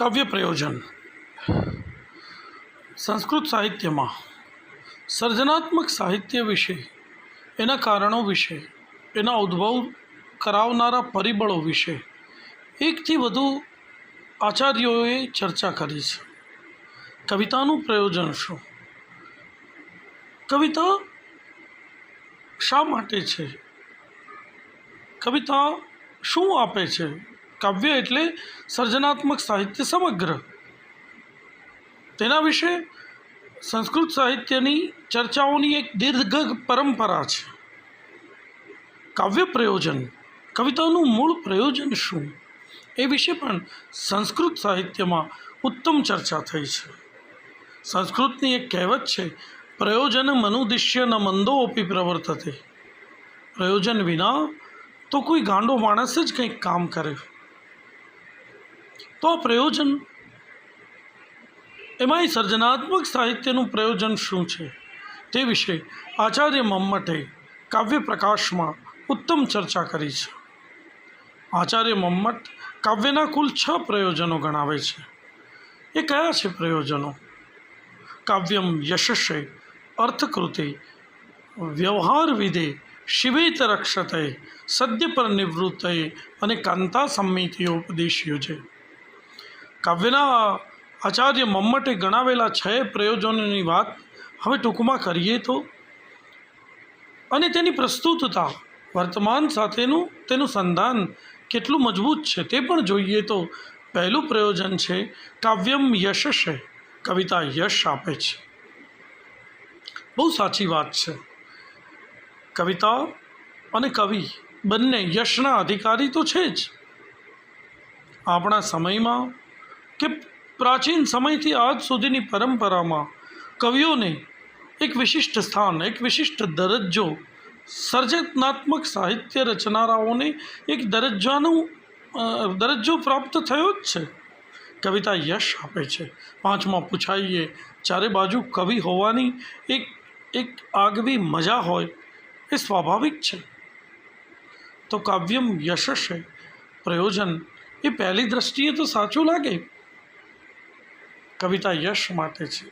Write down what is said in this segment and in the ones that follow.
કાવ્ય પ્રયોજન. સંસ્કૃત સાહિત્યમાં સર્જનાત્મક સાહિત્ય વિશે, એના કારણો વિશે, એના ઉદ્ભવ કરાવનારા પરિબળો વિશે એકથી વધુ આચાર્યોએ ચર્ચા કરી છે. કવિતાનું પ્રયોજન શું? કવિતા શા માટે છે? કવિતા શું આપે છે? કાવ્ય એટલે સર્જનાત્મક સાહિત્ય સમગ્ર. તેના વિશે સંસ્કૃત સાહિત્યની ચર્ચાઓની એક દીર્ઘ પરંપરા છે. કાવ્ય પ્રયોજન, કવિતાનું મૂળ પ્રયોજન શું? એ વિશે પણ સંસ્કૃત સાહિત્યમાં ઉત્તમ ચર્ચા થઈ છે. સંસ્કૃતની એક કહેવત છે, પ્રયોજન મનુદિશ્ય ન મંદોપી પ્રવર્તતે. પ્રયોજન વિના તો કોઈ ગાંડો માણસ જ કંઈક કામ કરે. તો પ્રયોજન? એમાંય સર્જનાત્મક સાહિત્યનું પ્રયોજન શું છે? તે વિશે આચાર્ય મમ્મટે કાવ્ય પ્રકાશમાં ઉત્તમ ચર્ચા કરી છે. આચાર્ય મમ્મટ કાવ્યના કુલ છ પ્રયોજનો ગણાવે છે. એ કયા છે પ્રયોજનો? કાવ્યમ યશસ્ય અર્થકૃતિ વ્યવહાર વિધે શિવેત રક્ષતય સદ્ય પર નિવૃત્તય અને કાંતા સમિતિઓ ઉપદેશ્યો છે. કાવ્યના આચાર્ય મમ્મટે ગણાવેલા છ પ્રયોજનોની વાત. હવે ટૂંકમાં કરીએ તો. અને તેની પ્રસ્તુતતા વર્તમાન સાથેનું તેનું સંધાન કેટલું મજબૂત છે તે પણ જોઈએ તો. પહેલું પ્રયોજન છે, કાવ્યમ યશસ્ય કવિતા યશ આપે છે. બહુ સાચી વાત છે. કવિતા અને કવિ બંને યશના અધિકારી તો છે જ. આપણા સમયમાં કે પ્રાચીન સમયથી આજ સુધીની પરંપરામાં કવિઓને એક વિશિષ્ટ સ્થાન, એક વિશિષ્ટ દરજ્જો, સર્જનાત્મક સાહિત્ય રચનારાઓને એક દરજ્જાનું દરજ્જો પ્રાપ્ત થયો જ છે. કવિતા યશ આપે છે. પાંચમાં પૂછાઈએ, ચારે બાજુ કવિ હોવાની એક એક આગવી મજા હોય એ સ્વાભાવિક છે? તો કાવ્યમ યશસ્ય પ્રયોજન, એ પહેલી દ્રષ્ટિએ તો સાચું લાગે. કવિતા યશ માટે છે.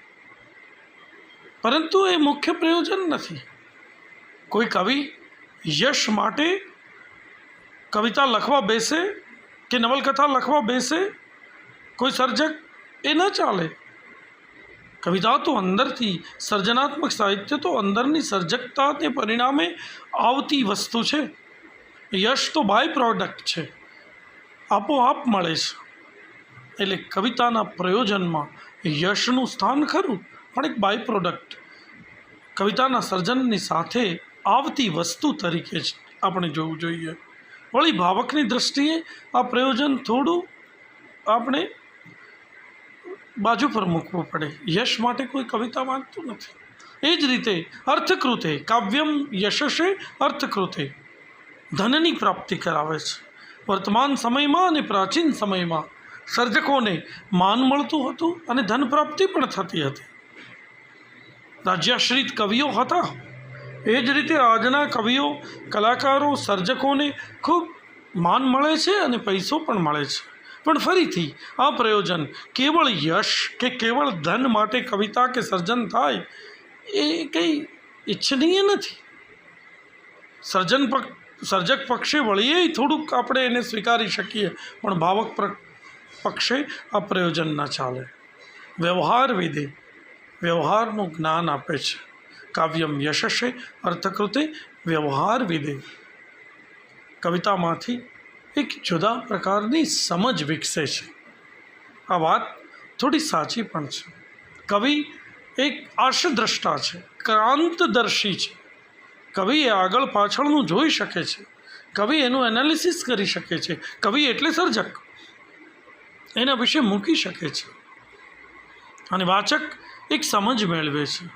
પરંતુ એ મુખ્ય પ્રયોજન નથી. કોઈ કવિ યશ માટે કવિતા લખવા બેસે કે નવલકથા લખવા બેસે, કોઈ સર્જક એ ન ચાલે. કવિતા તો અંદરથી સર્જનાત્મક સાહિત્ય તો અંદરની સર્જકતાને પરિણામે આવતી વસ્તુ છે. યશ તો બાય પ્રોડક્ટ છે. આપોઆપ મળે છે. એટલે કવિતાના પ્રયોજનમાં યશનું સ્થાન ખરું? પણ એક બાય પ્રોડક્ટ કવિતાના સર્જનની સાથે આવતી વસ્તુ તરીકે જ આપણે જોવું જોઈએ. વળી ભાવકની દૃષ્ટિએ આ પ્રયોજન થોડું આપણે બાજુ પર મૂકવું પડે. યશ માટે કોઈ કવિતા માંગતું નથી. એ જ રીતે અર્થકૃતે, કાવ્યમ યશસે અર્થકૃતે ધનની પ્રાપ્તિ કરાવે છે. વર્તમાન સમયમાં અને પ્રાચીન સમયમાં સર્જકોને માન મળતું હતું અને ધન પ્રાપ્તિ પણ થતી હતી. રાજ્યાશ્રિત કવિઓ હતા. એ જ રીતે આજના કવિઓ, કલાકારો, સર્જકોને ખૂબ માન મળે છે અને પૈસો પણ મળે છે. પણ ફરીથી આ પ્રયોજન કેવળ યશ કે કેવળ ધન માટે કવિતા કે સર્જન થાય, એ કંઈ ઈચ્છનીય નથી. સર્જન પક્ષ સર્જક પક્ષે વળીએ થોડુંક આપણે એને સ્વીકારી શકીએ, પણ ભાવક પક્ષે આ પ્રયોજન ન ચાલે. વ્યવહાર વિધિ વ્યવહારનું જ્ઞાન આપે છે. કાવ્યમ યશસ્ય અર્થકૃતે વ્યવહાર વિધિ. કવિતામાંથી એક જુદા પ્રકારની સમજ વિકસે છે. આ વાત થોડી સાચી પણ છે. કવિ એક આર્ષદ્રષ્ટા છે, ક્રાંતદર્શી છે. કવિ એ આગળ પાછળનું જોઈ શકે છે. કવિ એનું એનાલિસિસ કરી શકે છે. કવિ એટલે સર્જક. એના વિશે મૂકી શકે છે. અને વાચક એક સમજ મેળવે છે.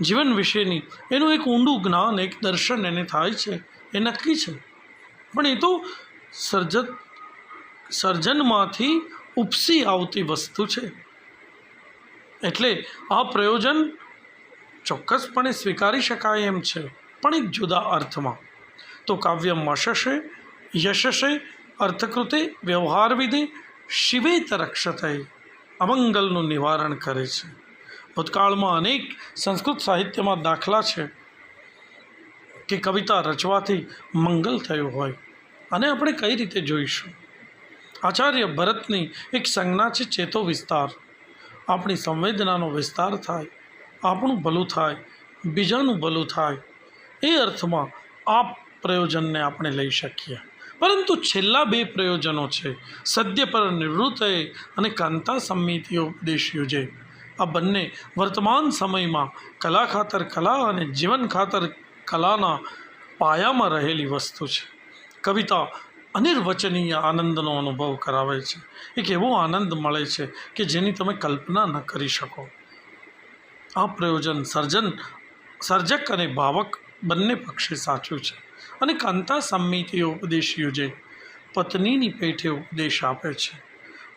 જીવન વિશેની એનું એક ઊંડું જ્ઞાન, એક દર્શન એને થાય છે, એ નક્કી છે. પણ એ તો સર્જન સર્જનમાંથી ઉપસી આવતી વસ્તુ છે. એટલે આ પ્રયોજન ચોક્કસપણે સ્વીકારી શકાય એમ છે, પણ એક જુદા અર્થમાં. તો કાવ્ય મશશે યશશે, અર્થકૃતે વ્યવહાર વિધિ શિવેત રક્ષતે અમંગલનું નિવારણ કરે છે. ભૂતકાળમાં અનેક સંસ્કૃત સાહિત્યમાં દાખલા છે કે કવિતા રચવાથી મંગલ થયું હોય. અને આપણે કઈ રીતે જોઈશું? આચાર્ય ભરતની એક સંજ્ઞા છે ચેતો વિસ્તાર. આપણી સંવેદનાનો વિસ્તાર થાય, આપણું ભલું થાય, બીજાનું ભલું થાય. એ અર્થમાં આ પ્રયોજનને આપણે લઈ શકીએ. પરંતુ છેલ્લા બે પ્રયોજનો છે. સદ્ય પર નિવૃત્તએ અને કાંતા સમિતિઓ ઉપદેશ યોજે આ બંને વર્તમાન સમયમાં કલા ખાતર કલા અને જીવન ખાતર કલાના પાયામાં રહેલી વસ્તુ છે. કવિતા અનિર્વચનીય આનંદનો અનુભવ કરાવે છે. એક એવો આનંદ મળે છે કે જેની તમે કલ્પના ન કરી શકો. આ પ્રયોજન સર્જન, સર્જક અને ભાવક બંને પક્ષે સાચું છે. અને કાંતા સમિતિઓ ઉપદેશ યોજે. પત્નીની પેઠે ઉપદેશ આપે છે.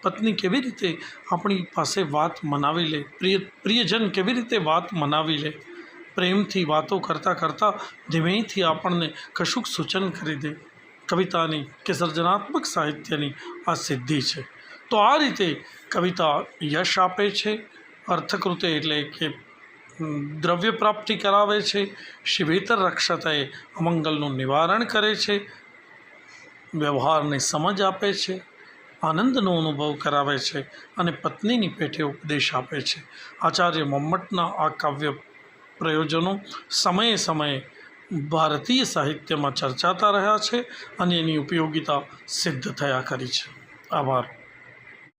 પત્ની કેવી રીતે આપણી પાસે વાત મનાવી લે? પ્રિય, પ્રિયજન કેવી રીતે વાત મનાવી લે? પ્રેમથી વાતો કરતાં કરતાં ધીમેથી આપણને કશુંક સૂચન કરી દે. કવિતાની કે સર્જનાત્મક સાહિત્યની આ સિદ્ધિ છે. તો આ રીતે કવિતા યશ આપે છે. અર્થકૃતે એટલે કે દ્રવ્ય પ્રાપ્તિ કરાવે છે, શિવેતર રક્ષતાએ અમંગલનું નિવારણ કરે છે, વ્યવહારને સમજ આપે છે, આનંદનો અનુભવ કરાવે છે અને પત્નીની પેઠે ઉપદેશ આપે છે. આચાર્ય મમ્મટના આ કાવ્ય પ્રયોજનો સમયે સમયે ભારતીય સાહિત્યમાં ચર્ચાતા રહ્યા છે અને એની ઉપયોગિતા સિદ્ધ થયા કરી છે. આભાર.